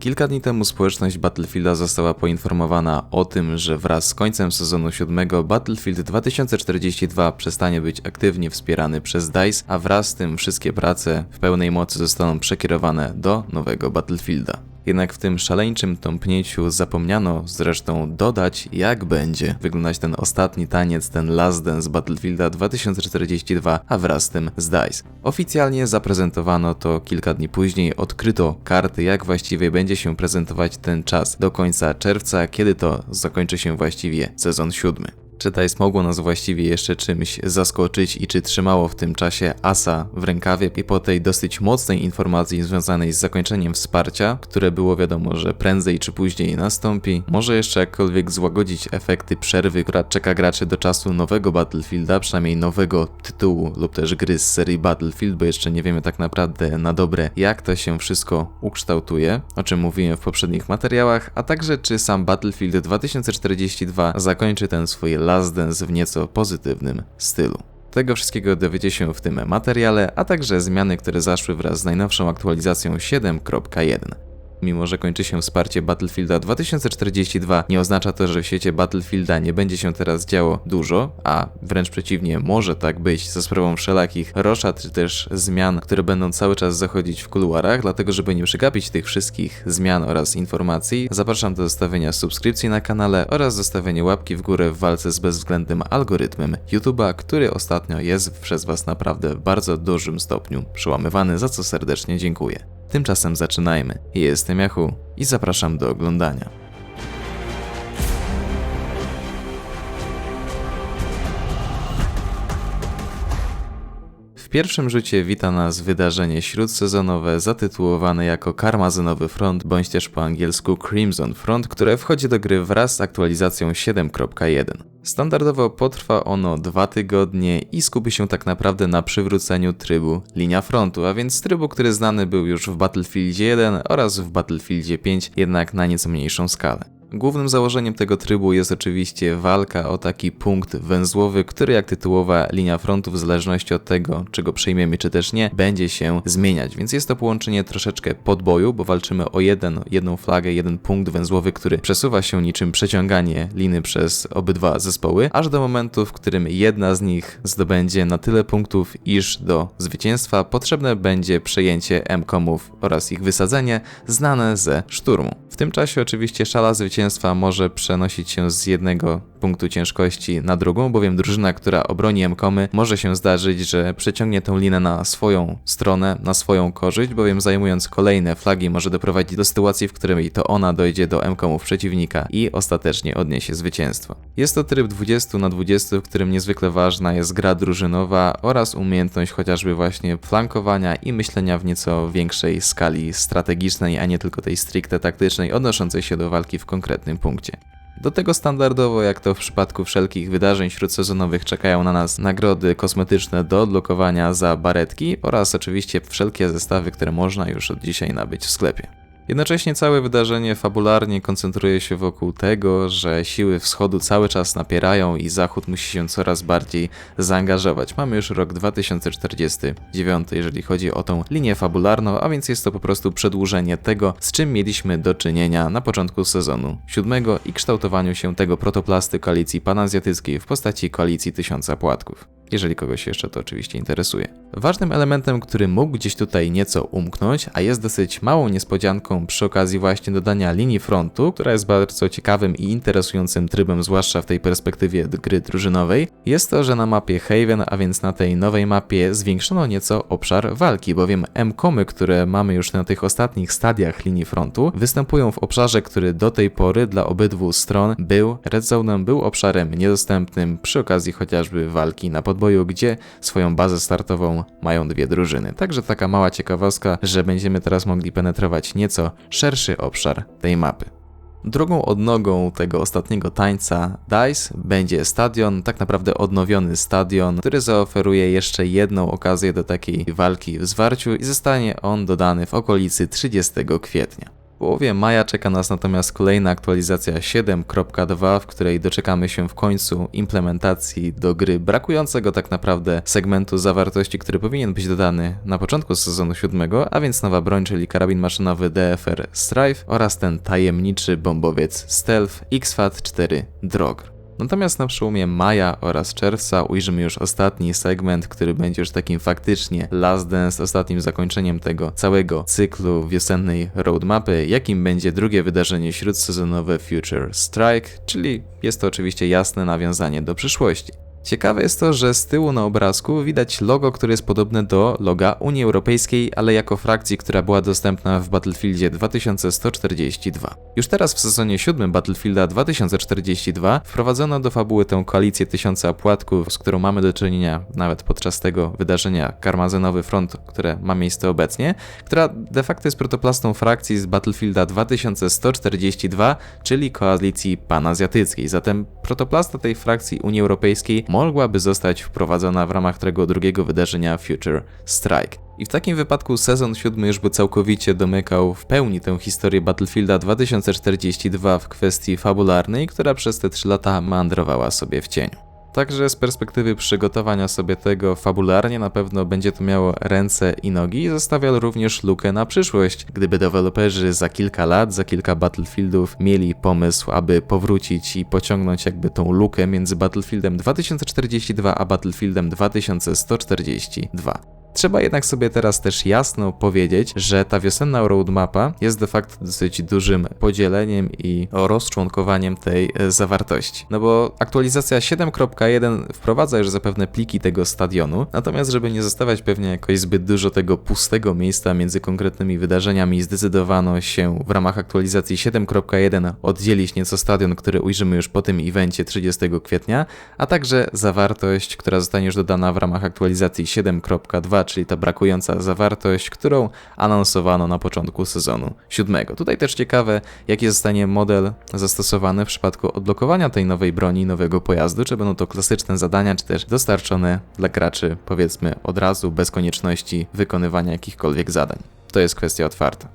Kilka dni temu społeczność Battlefielda została poinformowana o tym, że wraz z końcem sezonu 7 Battlefield 2042 przestanie być aktywnie wspierany przez DICE, a wraz z tym wszystkie prace w pełnej mocy zostaną przekierowane do nowego Battlefielda. Jednak w tym szaleńczym tąpnięciu zapomniano zresztą dodać, jak będzie wyglądać ten ostatni taniec, ten last dance Battlefielda 2042, a wraz z tym z DICE. Oficjalnie zaprezentowano to kilka dni później, odkryto karty, jak właściwie będzie się prezentować ten czas do końca czerwca, kiedy to zakończy się właściwie sezon siódmy. Czy DICE mogło nas właściwie jeszcze czymś zaskoczyć i czy trzymało w tym czasie asa w rękawie i po tej dosyć mocnej informacji związanej z zakończeniem wsparcia, które było wiadomo, że prędzej czy później nastąpi, może jeszcze jakkolwiek złagodzić efekty przerwy, która czeka graczy do czasu nowego Battlefielda, przynajmniej nowego tytułu lub też gry z serii Battlefield, bo jeszcze nie wiemy tak naprawdę na dobre jak to się wszystko ukształtuje, o czym mówiłem w poprzednich materiałach, a także czy sam Battlefield 2042 zakończy ten swój Last Dance w nieco pozytywnym stylu. Tego wszystkiego dowiecie się w tym materiale, a także zmiany, które zaszły wraz z najnowszą aktualizacją 7.1. Mimo, że kończy się wsparcie Battlefielda 2042, nie oznacza to, że w świecie Battlefielda nie będzie się teraz działo dużo, a wręcz przeciwnie, może tak być za sprawą wszelakich roszad czy też zmian, które będą cały czas zachodzić w kuluarach, dlatego żeby nie przegapić tych wszystkich zmian oraz informacji, zapraszam do zostawienia subskrypcji na kanale oraz zostawienia łapki w górę w walce z bezwzględnym algorytmem YouTube'a, który ostatnio jest przez Was naprawdę w bardzo dużym stopniu przełamywany, za co serdecznie dziękuję. Tymczasem zaczynajmy. Jestem Yahoo i zapraszam do oglądania. Pierwszym rzucie wita nas wydarzenie śródsezonowe zatytułowane jako Karmazynowy Front, bądź też po angielsku Crimson Front, które wchodzi do gry wraz z aktualizacją 7.1. Standardowo potrwa ono dwa tygodnie i skupi się tak naprawdę na przywróceniu trybu linia frontu, a więc trybu, który znany był już w Battlefieldzie 1 oraz w Battlefieldzie 5, jednak na nieco mniejszą skalę. Głównym założeniem tego trybu jest oczywiście walka o taki punkt węzłowy, który jak tytułowa linia frontu w zależności od tego, czy go przejmiemy czy też nie, będzie się zmieniać. Więc jest to połączenie troszeczkę podboju, bo walczymy o jeden, jedną flagę, jeden punkt węzłowy, który przesuwa się niczym przeciąganie liny przez obydwa zespoły, aż do momentu, w którym jedna z nich zdobędzie na tyle punktów, iż do zwycięstwa potrzebne będzie przejęcie M-komów oraz ich wysadzenie znane ze szturmu. W tym czasie oczywiście szala zwycięstwa może przenosić się z jednego punktu ciężkości na drugą, bowiem drużyna, która obroni M-komy, może się zdarzyć, że przeciągnie tą linę na swoją stronę, na swoją korzyść, bowiem zajmując kolejne flagi może doprowadzić do sytuacji, w której to ona dojdzie do M-komów przeciwnika i ostatecznie odniesie zwycięstwo. Jest to tryb 20 na 20, w którym niezwykle ważna jest gra drużynowa oraz umiejętność chociażby właśnie flankowania i myślenia w nieco większej skali strategicznej, a nie tylko tej stricte taktycznej odnoszącej się do walki w konkretnym punkcie. Do tego standardowo, jak to w przypadku wszelkich wydarzeń śródsezonowych, czekają na nas nagrody kosmetyczne do odblokowania za baretki oraz oczywiście wszelkie zestawy, które można już od dzisiaj nabyć w sklepie. Jednocześnie całe wydarzenie fabularnie koncentruje się wokół tego, że siły wschodu cały czas napierają i zachód musi się coraz bardziej zaangażować. Mamy już rok 2049, jeżeli chodzi o tą linię fabularną, a więc jest to po prostu przedłużenie tego, z czym mieliśmy do czynienia na początku sezonu siódmego i kształtowaniu się tego protoplasty koalicji panazjatyckiej w postaci koalicji tysiąca płatków jeżeli kogoś jeszcze to oczywiście interesuje. Ważnym elementem, który mógł gdzieś tutaj nieco umknąć, a jest dosyć małą niespodzianką przy okazji właśnie dodania linii frontu, która jest bardzo ciekawym i interesującym trybem, zwłaszcza w tej perspektywie gry drużynowej, jest to, że na mapie Haven, a więc na tej nowej mapie, zwiększono nieco obszar walki, bowiem M-komy, które mamy już na tych ostatnich stadiach linii frontu, występują w obszarze, który do tej pory dla obydwu stron był red zone'em, był obszarem niedostępnym przy okazji chociażby walki na podwórzu podboju, gdzie swoją bazę startową mają dwie drużyny. Także taka mała ciekawostka, że będziemy teraz mogli penetrować nieco szerszy obszar tej mapy. Drugą odnogą tego ostatniego tańca DICE będzie stadion, tak naprawdę odnowiony stadion, który zaoferuje jeszcze jedną okazję do takiej walki w zwarciu i zostanie on dodany w okolicy 30 kwietnia. Połowie maja czeka nas natomiast kolejna aktualizacja 7.2, w której doczekamy się w końcu implementacji do gry brakującego tak naprawdę segmentu zawartości, który powinien być dodany na początku sezonu 7, a więc nowa broń, czyli karabin maszynowy DFR Strife oraz ten tajemniczy bombowiec Stealth XFAT 4 Drog. Natomiast na przełomie maja oraz czerwca ujrzymy już ostatni segment, który będzie już takim faktycznie Last Dance, ostatnim zakończeniem tego całego cyklu wiosennej roadmapy, jakim będzie drugie wydarzenie śródsezonowe Future Strike, czyli jest to oczywiście jasne nawiązanie do przyszłości. Ciekawe jest to, że z tyłu na obrazku widać logo, które jest podobne do loga Unii Europejskiej, ale jako frakcji, która była dostępna w Battlefieldzie 2142. Już teraz w sezonie 7 Battlefielda 2042 wprowadzono do fabuły tę koalicję tysiąca płatków, z którą mamy do czynienia nawet podczas tego wydarzenia Karmazynowy Front, które ma miejsce obecnie, która de facto jest protoplastą frakcji z Battlefielda 2142, czyli koalicji panazjatyckiej. Zatem protoplasta tej frakcji Unii Europejskiej mogłaby zostać wprowadzona w ramach tego drugiego wydarzenia Future Strike. I w takim wypadku sezon siódmy już by całkowicie domykał w pełni tę historię Battlefielda 2042 w kwestii fabularnej, która przez te 3 lata mandrowała sobie w cieniu. Także z perspektywy przygotowania sobie tego fabularnie na pewno będzie to miało ręce i nogi i zostawia również lukę na przyszłość, gdyby deweloperzy za kilka lat, za kilka Battlefieldów mieli pomysł, aby powrócić i pociągnąć jakby tą lukę między Battlefieldem 2042 a Battlefieldem 2142. Trzeba jednak sobie teraz też jasno powiedzieć, że ta wiosenna roadmapa jest de facto dosyć dużym podzieleniem i rozczłonkowaniem tej e, zawartości. No bo aktualizacja 7.1 wprowadza już zapewne pliki tego stadionu, natomiast żeby nie zostawiać pewnie jakoś zbyt dużo tego pustego miejsca między konkretnymi wydarzeniami, zdecydowano się w ramach aktualizacji 7.1 oddzielić nieco stadion, który ujrzymy już po tym evencie 30 kwietnia, a także zawartość, która zostanie już dodana w ramach aktualizacji 7.2 czyli ta brakująca zawartość, którą anonsowano na początku sezonu siódmego. Tutaj też ciekawe, jaki zostanie model zastosowany w przypadku odblokowania tej nowej broni, nowego pojazdu, czy będą to klasyczne zadania, czy też dostarczone dla graczy, powiedzmy od razu, bez konieczności wykonywania jakichkolwiek zadań. To jest kwestia otwarta.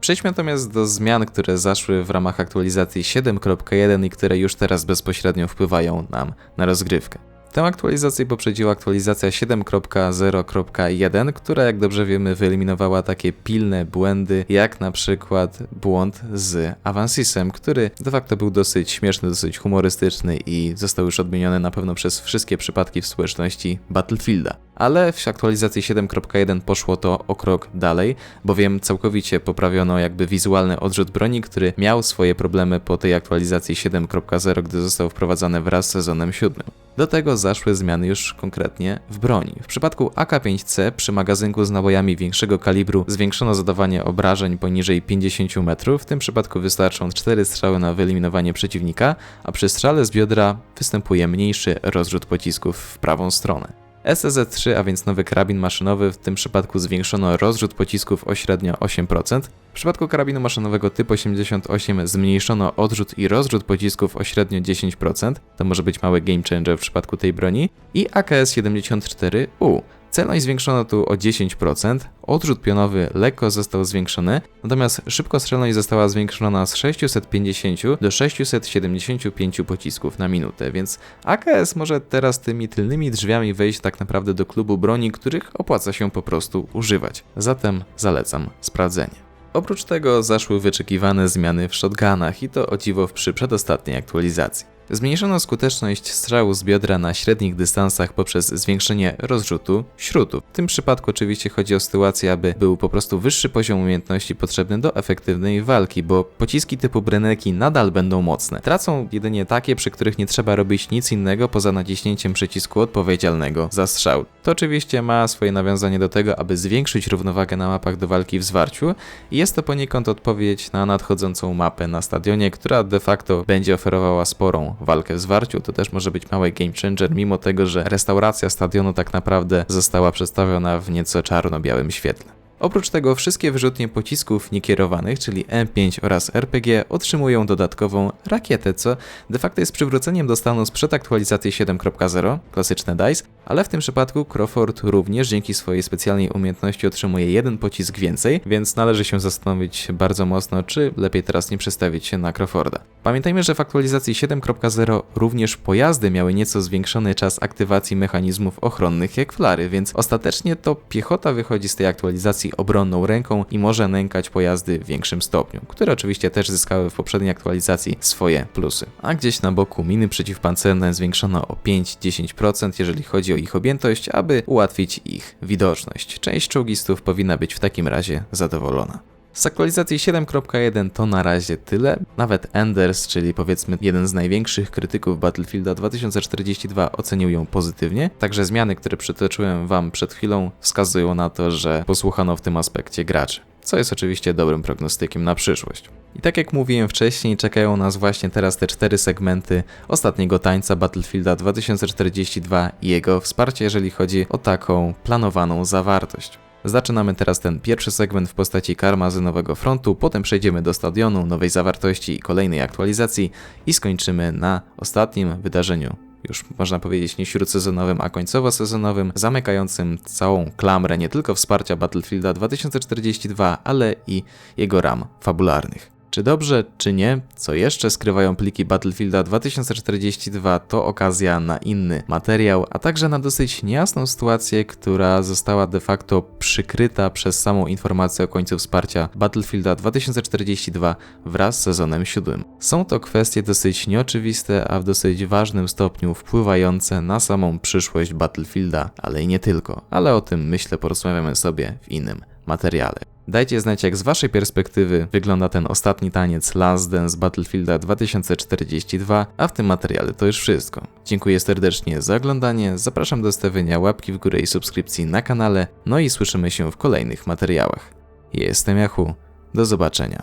Przejdźmy natomiast do zmian, które zaszły w ramach aktualizacji 7.1 i które już teraz bezpośrednio wpływają nam na rozgrywkę. Tę aktualizację poprzedziła aktualizacja 7.0.1, która jak dobrze wiemy wyeliminowała takie pilne błędy, jak na przykład błąd z Avansysem, który de facto był dosyć śmieszny, dosyć humorystyczny i został już odmieniony na pewno przez wszystkie przypadki w społeczności Battlefielda ale w aktualizacji 7.1 poszło to o krok dalej, bowiem całkowicie poprawiono jakby wizualny odrzut broni, który miał swoje problemy po tej aktualizacji 7.0, gdy został wprowadzony wraz z sezonem 7. Do tego zaszły zmiany już konkretnie w broni. W przypadku AK-5C przy magazynku z nabojami większego kalibru zwiększono zadawanie obrażeń poniżej 50 metrów, w tym przypadku wystarczą 4 strzały na wyeliminowanie przeciwnika, a przy strzale z biodra występuje mniejszy rozrzut pocisków w prawą stronę. SZ3, a więc nowy karabin maszynowy, w tym przypadku zwiększono rozrzut pocisków o średnio 8%. W przypadku karabinu maszynowego typu 88 zmniejszono odrzut i rozrzut pocisków o średnio 10%. To może być mały game changer w przypadku tej broni. I AKS-74U Celność zwiększono tu o 10%, odrzut pionowy lekko został zwiększony, natomiast szybkostrzelność została zwiększona z 650 do 675 pocisków na minutę, więc AKS może teraz tymi tylnymi drzwiami wejść tak naprawdę do klubu broni, których opłaca się po prostu używać. Zatem zalecam sprawdzenie. Oprócz tego zaszły wyczekiwane zmiany w shotgunach i to o dziwo przy przedostatniej aktualizacji. Zmniejszono skuteczność strzału z biodra na średnich dystansach poprzez zwiększenie rozrzutu śrutu. W tym przypadku oczywiście chodzi o sytuację, aby był po prostu wyższy poziom umiejętności potrzebny do efektywnej walki, bo pociski typu Breneki nadal będą mocne. Tracą jedynie takie, przy których nie trzeba robić nic innego poza naciśnięciem przycisku odpowiedzialnego za strzał. To oczywiście ma swoje nawiązanie do tego, aby zwiększyć równowagę na mapach do walki w zwarciu i jest to poniekąd odpowiedź na nadchodzącą mapę na stadionie, która de facto będzie oferowała sporą walkę w zwarciu, to też może być mały game changer, mimo tego, że restauracja stadionu tak naprawdę została przedstawiona w nieco czarno-białym świetle. Oprócz tego wszystkie wyrzutnie pocisków niekierowanych, czyli M5 oraz RPG otrzymują dodatkową rakietę, co de facto jest przywróceniem do stanu sprzed aktualizacji 7.0, klasyczne DICE, ale w tym przypadku Crawford również dzięki swojej specjalnej umiejętności otrzymuje jeden pocisk więcej, więc należy się zastanowić bardzo mocno, czy lepiej teraz nie przestawić się na Crawforda. Pamiętajmy, że w aktualizacji 7.0 również pojazdy miały nieco zwiększony czas aktywacji mechanizmów ochronnych jak flary, więc ostatecznie to piechota wychodzi z tej aktualizacji obronną ręką i może nękać pojazdy w większym stopniu, które oczywiście też zyskały w poprzedniej aktualizacji swoje plusy. A gdzieś na boku miny przeciwpancerne zwiększono o 5-10%, jeżeli chodzi o ich objętość, aby ułatwić ich widoczność. Część czołgistów powinna być w takim razie zadowolona. Z aktualizacji 7.1 to na razie tyle. Nawet Enders, czyli powiedzmy jeden z największych krytyków Battlefielda 2042 ocenił ją pozytywnie, także zmiany, które przytoczyłem wam przed chwilą wskazują na to, że posłuchano w tym aspekcie graczy. Co jest oczywiście dobrym prognostykiem na przyszłość. I tak jak mówiłem wcześniej, czekają nas właśnie teraz te cztery segmenty ostatniego tańca Battlefielda 2042 i jego wsparcie, jeżeli chodzi o taką planowaną zawartość. Zaczynamy teraz ten pierwszy segment w postaci karmazynowego frontu, potem przejdziemy do stadionu, nowej zawartości i kolejnej aktualizacji i skończymy na ostatnim wydarzeniu. Już można powiedzieć nie śródsezonowym, a końcowo sezonowym, zamykającym całą klamrę nie tylko wsparcia Battlefielda 2042, ale i jego ram fabularnych. Czy dobrze, czy nie, co jeszcze skrywają pliki Battlefielda 2042 to okazja na inny materiał, a także na dosyć niejasną sytuację, która została de facto przykryta przez samą informację o końcu wsparcia Battlefielda 2042 wraz z sezonem 7. Są to kwestie dosyć nieoczywiste, a w dosyć ważnym stopniu wpływające na samą przyszłość Battlefielda, ale i nie tylko. Ale o tym myślę porozmawiamy sobie w innym materiale. Dajcie znać, jak z Waszej perspektywy wygląda ten ostatni taniec Last Dance Battlefielda 2042, a w tym materiale to już wszystko. Dziękuję serdecznie za oglądanie, zapraszam do stawienia łapki w górę i subskrypcji na kanale, no i słyszymy się w kolejnych materiałach. Jestem Yahoo, do zobaczenia.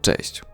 Cześć.